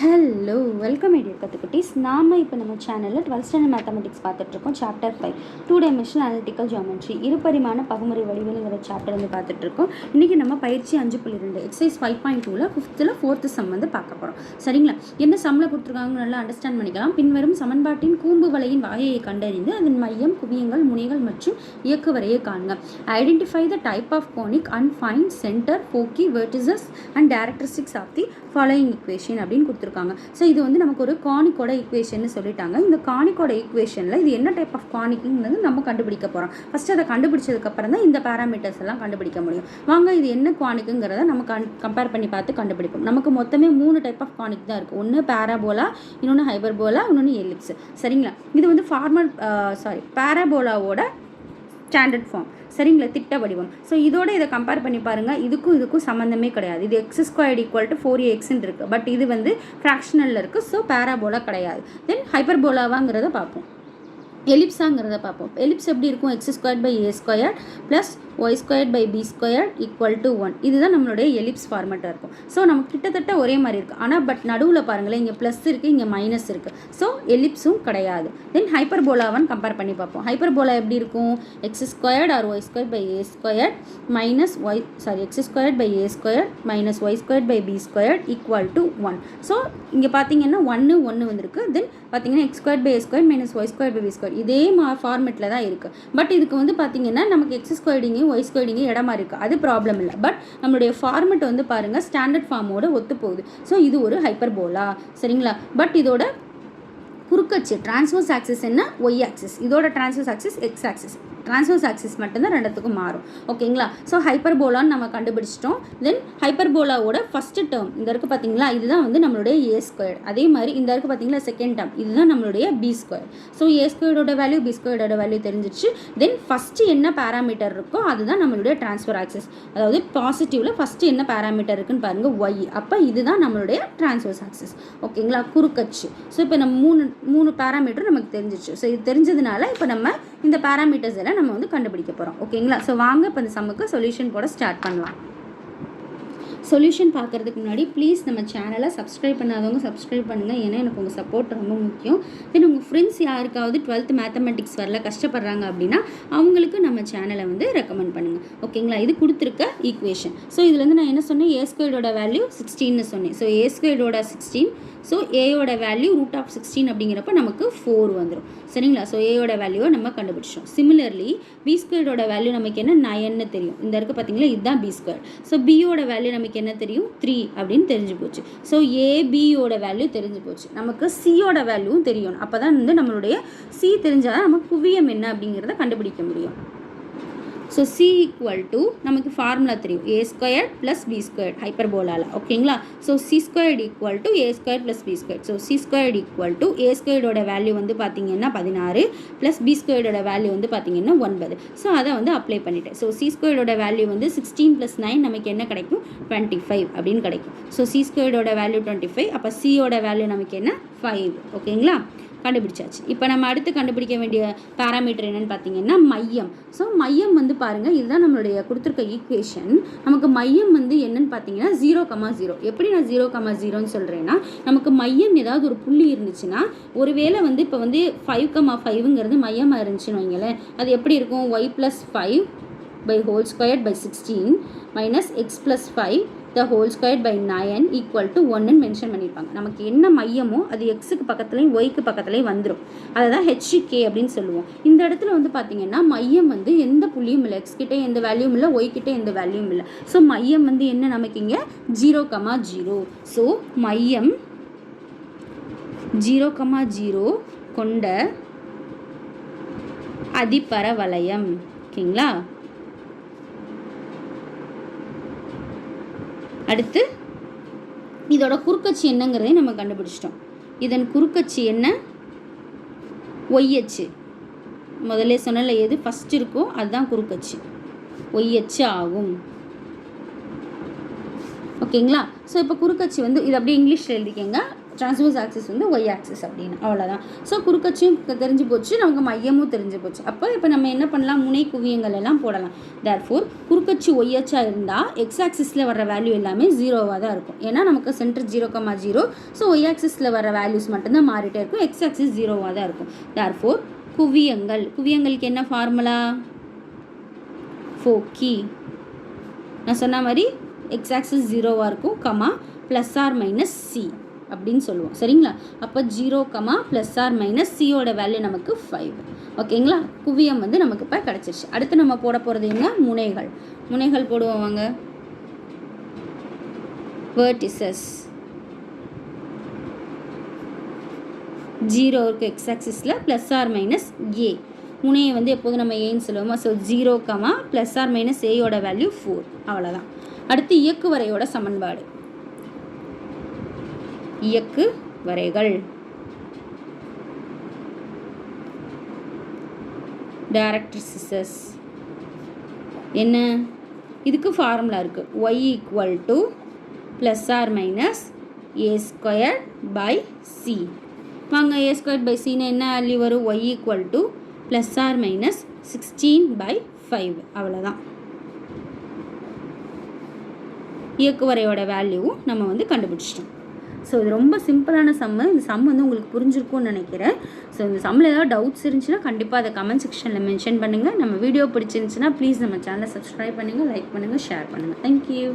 Hello welcome ஐடியர் கற்றுக்குட்டீஸ் நாம் இப்போ நம்ம சேனலில் டுவெல்த் ஸ்டாண்டர்ட் மேத்தமெட்டிக்ஸ் பார்த்துட்ருக்கோம் chapter five two dimensional analytical geometry இருபரிமாண பகுமுறை வடிவங்கிற சாப்டர் வந்து பார்த்துட்ருக்கோம் இன்றைக்கி நம்ம பயிற்சி அஞ்சு புள்ளி ரெண்டு. எக்ஸைஸ் ஃபைவ் பாயிண்ட் டூவில் ஃபிஃப்த்தில் ஃபோர்த்து சம் வந்து பார்க்க போகிறோம் சரிங்களா? என்ன சம்மில் கொடுத்துருக்காங்க நல்லா அண்டர்ஸ்டாண்ட் பண்ணிக்கலாம். பின்வரும் சமன்பாட்டின் கூம்பு வலையின் வகையை கண்டறிந்து அதன் மையம் குவியங்கள் முனைகள் மற்றும் இயக்குவரையை காணுங்க. Identify the type of conic and find centre foci vertices and directrices of the following equation அப்படின்னு கொடுத்துருக்கோம் கொடுத்துருக்காங்க. ஸோ இது வந்து நமக்கு ஒரு கானிக்கோட ஈக்குவேஷன் சொல்லிட்டாங்க. இந்த கானிக்கோட ஈக்குவேஷனில் இது என்ன டைப் ஆஃப் கானிக்குங்கிறது நம்ம கண்டுபிடிக்க போகிறோம் ஃபஸ்ட்டு அதை கண்டுபிடிச்சதுக்கப்புறம் தான் இந்த பேராமீட்டர்ஸ் எல்லாம் கண்டுபிடிக்க முடியும். வாங்க இது என்ன கானிக்குங்கிறத நம்ம கம்பேர் பண்ணி பார்த்து கண்டுபிடிப்போம். நமக்கு மொத்தமே மூணு டைப் ஆஃப் கானிக் தான் இருக்குது ஒன்று பேராபோலா இன்னொன்று ஹைபர்போலா இன்னொன்று எலிப்ஸ் சரிங்களா? இது வந்து ஃபார்மல் சாரி பேராபோலாவோட ஸ்டாண்டர்ட் ஃபார்ம் சரிங்களா? திட்ட வடிவம். ஸோ இதோட இதை கம்பேர் பண்ணி பாருங்கள் இதுக்கும் இதுக்கும் சம்மந்தமே கிடையாது. இது X squared equal to four எக்ஸ்ன்னு இருக்குது பட் இது வந்து ஃப்ராக்ஷனலில் இருக்குது ஸோ பேராபோலா கிடையாது. தென் ஹைப்பர்போலாவாங்கிறத பார்ப்போம். எலிப்ஸாங்கிறத பார்ப்போம். எலிப்ஸ் எப்படி இருக்கும்? X square by A square plus Y square by B square equal to one இதுதான் நம்மளுடைய எலிப்ஸ் ஃபார்மேட்டாக இருக்கும். ஸோ நமக்கு கிட்டத்தட்ட ஒரே மாதிரி இருக்குது ஆனால் பட் நடுவில் பாருங்களேன் இங்கே ப்ளஸ் இருக்குது இங்கே மைனஸ் இருக்குது ஸோ எலிப்ஸும் கிடையாது. தென் ஹைப்பர்போலாவான்னு கம்பேர் பண்ணி பார்ப்போம். ஹைப்பர்போலா எப்படி இருக்கும்? X squared or Y square by A square minus Y sorry X square by A square minus Y square by B square equal to one so இங்கே பார்த்தீங்கன்னா ஒன்று ஒன்று வந்திருக்கு. தென் பார்த்தீங்கன்னா X square by A square minus Y square by B square இதே மா ஃபார்மெட்டில் தான் இருக்குது பட் இதுக்கு வந்து பார்த்தீங்கன்னா நமக்கு எக்ஸ் ஸ்கொயர்டிங்கையும் ஒய் ஸ்கொயர்டிங்கையும் இடமா இருக்குது அது ப்ராப்ளம் இல்லை. பட் நம்மளுடைய ஃபார்மெட் வந்து பாருங்கள் ஸ்டாண்டர்ட் ஃபார்மோட ஒத்து போகுது ஸோ இது ஒரு ஹைப்பர்போலா சரிங்களா? பட் இதோட குறுக்கச்சு டிரான்ஸ்வர்ஸ் ஆக்சிஸ் என்ன? ஒய் ஆக்சிஸ் இதோட transverse axis X axis transverse axis மட்டும்தான் ரெண்டுத்துக்கும் மாறும். ஓகேங்களா ஸோ ஹைப்பர்போலான்னு நம்ம கண்டுபிடிச்சிட்டோம். தென் ஹைப்பர்போலாவோட ஃபஸ்ட்டு டேர்ம் இந்த இருக்குது பார்த்தீங்களா இதுதான் வந்து நம்மளுடைய ஏ ஸ்கொயர் அதே மாதிரி இந்த இருக்குது பார்த்தீங்களா செகண்ட் டேர்ம் இதுதான் நம்மளுடைய பி ஸ்கொயர் ஸோ ஏ ஸ்கொயரோட வேல்யூ பி ஸ்கொயரோட வேல்யூ தெரிஞ்சிச்சு தென் ஃபஸ்ட்டு என்ன பேராமீட்டர் இருக்கோ அதுதான் நம்மளுடைய டிரான்ஸ்ஃபர் ஆக்சிஸ் அதாவது பாசிட்டிவில் ஃபஸ்ட்டு என்ன பேராமீட்டர் இருக்குன்னு பாருங்கள் ஒய் அப்போ இதுதான் நம்மளுடைய டிரான்ஸ்வர்ஸ் ஆக்சிஸ் ஓகேங்களா குறுக்கச்சு. ஸோ இப்போ நம்ம மூணு மூணு பேராமீட்டர் நமக்கு தெரிஞ்சிச்சு. ஸோ இது தெரிஞ்சதுனால இப்போ நம்ம இந்த பேராமீட்டர்ஸ் எல்லாம் நம்ம வந்து கண்டுபிடிக்க போகிறோம் ஓகேங்களா? ஸோ வாங்க இப்போ இந்த சம்முக்கு சொல்யூஷன் போட ஸ்டார்ட் பண்ணலாம். சொல்யூஷன் பார்க்குறதுக்கு முன்னாடி ப்ளீஸ் நம்ம சேனலை சப்ஸ்கிரைப் பண்ணாதவங்க சப்ஸ்கிரைப் பண்ணுங்கள் ஏன்னா எனக்கு உங்கள் சப்போர்ட் ரொம்ப முக்கியம். தென் உங்கள் ஃப்ரெண்ட்ஸ் யாருக்காவது டுவெல்த் மேத்தமெட்டிக்ஸ் வரல கஷ்டப்படுறாங்க அப்படின்னா அவங்களுக்கு நம்ம சேனலை வந்து ரெக்கமெண்ட் பண்ணுங்கள் ஓகேங்களா? இது கொடுத்துருக்க ஈக்குவேஷன் ஸோ இதுலேருந்து நான் என்ன சொன்னேன்? ஏ ஸ்கொயர்டோட வேல்யூ சிக்ஸ்டீன்னு சொன்னேன். ஸோ ஏ ஸ்கொயர்டோட சிக்ஸ்டீன் ஸோ ஏயோட வேல்யூ ரூட் ஆஃப் சிக்ஸ்டீன் அப்படிங்கிறப்ப நமக்கு ஃபோர் வந்துடும் சரிங்களா? ஸோ ஏயோட வேல்யூவை நம்ம கண்டுபிடிச்சோம் சிமிலர்லி பி ஸ்கொயரோட வேல்யூ நமக்கு என்ன? நயன்னு தெரியும். இந்த இருக்க பார்த்தீங்களா இதுதான் பி ஸ்கொயர் ஸோ பியோட வேல்யூ நமக்கு என்ன தெரியும்? த்ரீ அப்படின்னு தெரிஞ்சு போச்சு. ஸோ ஏபியோட வேல்யூ தெரிஞ்சு போச்சு. நமக்கு சியோட வேல்யூவும் தெரியணும் அப்போ தான் வந்து நம்மளுடைய சி தெரிஞ்சால் தான் நம்ம குவியம் என்ன அப்படிங்கிறத கண்டுபிடிக்க முடியும். ஸோ சி ஈக்குவல் டு நமக்கு ஃபார்முலா தெரியும். A square plus B square ஹைப்பர்போலால் ஓகேங்களா so C squared equal to A square plus B square so C squared equal to A ஸ்கொயர்டோட value வந்து பார்த்தீங்கன்னா பதினாறு ப்ளஸ் பி ஸ்கொயர்டோட வேல்யூ வந்து பார்த்தீங்கன்னா ஒன்பது. ஸோ அதை வந்து அப்ளை பண்ணிட்டேன். ஸோ சி ஸ்கொயர்டோட வேல்யூ வந்து சிக்ஸ்டீன் ப்ளஸ் நைன் நமக்கு என்ன கிடைக்கும்? டுவெண்ட்டி ஃபைவ் அப்படின்னு கிடைக்கும். ஸோ சி ஸ்கொயர்டோட வேல்யூ டுவெண்ட்டி ஃபைவ் அப்போ சியோட வேல்யூ நமக்கு என்ன? ஃபைவ் ஓகேங்களா கண்டுபிடிச்சாச்சு. இப்போ நம்ம அடுத்து கண்டுபிடிக்க வேண்டிய பேராமீட்டர் என்னென்னு பார்த்தீங்கன்னா மையம். ஸோ மையம் வந்து பாருங்கள் இதுதான் நம்மளுடைய கொடுத்துருக்க ஈக்குவேஷன் நமக்கு மையம் வந்து என்னன்னு பார்த்தீங்கன்னா ஜீரோ கமா ஜீரோ எப்படி நான் ஜீரோ கமா ஜீரோன்னு சொல்கிறேன்னா நமக்கு மையம் ஏதாவது ஒரு புள்ளி இருந்துச்சுன்னா ஒருவேளை வந்து இப்போ வந்து ஃபைவ் கமா ஃபைவ்ங்கிறது மையமாக இருந்துச்சுன்னு வைங்களேன். அது எப்படி இருக்கும்? Y plus five by whole square by sixteen minus X plus five the whole square by nine equal to ஒன்றுன்னு மென்ஷன் பண்ணியிருப்பாங்க நமக்கு என்ன மையமோ அது எக்ஸுக்கு பக்கத்துலேயும் ஒய்க்கு பக்கத்துலேயும் வந்துடும் அதை தான் ஹெச்கே அப்படின்னு சொல்லுவோம். இந்த இடத்துல வந்து பார்த்தீங்கன்னா மையம் வந்து எந்த புள்ளியும் இல்லை. எக்ஸ் கிட்டே எந்த வேல்யூம் இல்லை ஒய்கிட்டே எந்த வேல்யூம் இல்லை. ஸோ மையம் வந்து என்ன நமக்கு இங்கே? ஜீரோ கமா ஜீரோ ஸோ மையம் ஜீரோ கமா ஜீரோ கொண்ட அதிபரவலயம் ஓகேங்களா? அடுத்து இதோட குறுக்கச்சி என்னங்கிறதையும் நம்ம கண்டுபிடிச்சிட்டோம். இதன் குறுக்கச்சி என்ன? ஒய்யச்சு. முதல்ல சொன்னல எது ஃபஸ்ட் இருக்கோ அதுதான் குறுக்கச்சு. ஒய்யச்சு ஆகும். ஓகேங்களா ஸோ இப்போ குறுக்கச்சி வந்து இது அப்படியே இங்கிலீஷில் எழுதிக்கங்க. டிரான்ஸ்வர்ஸ் ஆக்சிஸ் வந்து ஒய் ஆக்சிஸ் அப்படின்னு. அவ்வளோதான் ஸோ குறுக்கச்சியும் தெரிஞ்சு போச்சு நமக்கு மையமும் தெரிஞ்சு போச்சு. அப்போ இப்போ நம்ம என்ன பண்ணலாம்? முனை குவியங்கள் எல்லாம் போடலாம். தேர்ஃபோர் குறுக்கச்சு ஒய்யச்சா இருந்தால் எக்ஸ் ஆக்சிஸில் வர வேல்யூ எல்லாமே ஜீரோவாக தான் இருக்கும். ஏன்னா நமக்கு centre zero comma zero so Y ஆக்சிஸில் வர வேல்யூஸ் மட்டும்தான் மாறிட்டே இருக்கும். எக்ஸ் ஆக்சிஸ் ஜீரோவாக தான் இருக்கும். தேர்ஃபோர் குவியங்கள். குவியங்களுக்கு என்ன ஃபார்முலா ஃபோக்கி நான் சொன்ன மாதிரி எக்ஸ் ஆக்சிஸ் ஜீரோவாக இருக்கும் comma plus r minus c அப்படின்னு சொல்லுவோம். சரிங்களா? அப்போ zero comma plus r minus சியோட வேல்யூ நமக்கு ஃபைவ் ஓகேங்களா? குவியம் வந்து நமக்கு இப்போ கிடச்சிருச்சு. அடுத்து நம்ம போட போகிறது என்ன? முனைகள். முனைகள் போடுவோம் வாங்க. வேர்டிசஸ் ஜீரோ இருக்குது எக்ஸ் ஆக்சிஸில் ப்ளஸ் ஆர் மைனஸ் ஏ முனையை வந்து எப்போதும் நம்ம ஏன்னு சொல்லுவோமா so zero comma plus r minus ஏயோட value four அவ்வளோதான் அடுத்து இயக்குவரையோட சமன்பாடு. இயக்கு வரைகள். டேரக்ட்ரிசிசஸ் என்ன? இதுக்கு ஃபார்முலா இருக்குது y equal to plus r minus a square by c வாங்க ஏ ஸ்கொயர் பை சின்னு என்ன வேல்யூ வரும்? Y equal to plus r minus sixteen by five அவ்வளோதான் இயக்குவரையோட வேல்யூவும் நம்ம வந்து கண்டுபிடிச்சிட்டோம். ஸோ இது ரொம்ப சிம்பிளான சம்மு இந்த சம் வந்து உங்களுக்கு புரிஞ்சிருக்கும்னு நினைக்கிறேன். ஸோ இந்த சம்மில் ஏதாவது டவுட்ஸ் இருந்துச்சுன்னா கண்டிப்பாக அதை கமெண்ட் செக்ஷனில் மென்ஷன் பண்ணுங்கள் நம்ம வீடியோ பிடிச்சிருந்துச்சுன்னா ப்ளீஸ் நம்ம சேனலை சப்ஸ்கிரைப் பண்ணுங்கள் லைக் பண்ணுங்கள் ஷேர் பண்ணுங்கள் தேங்க்யூ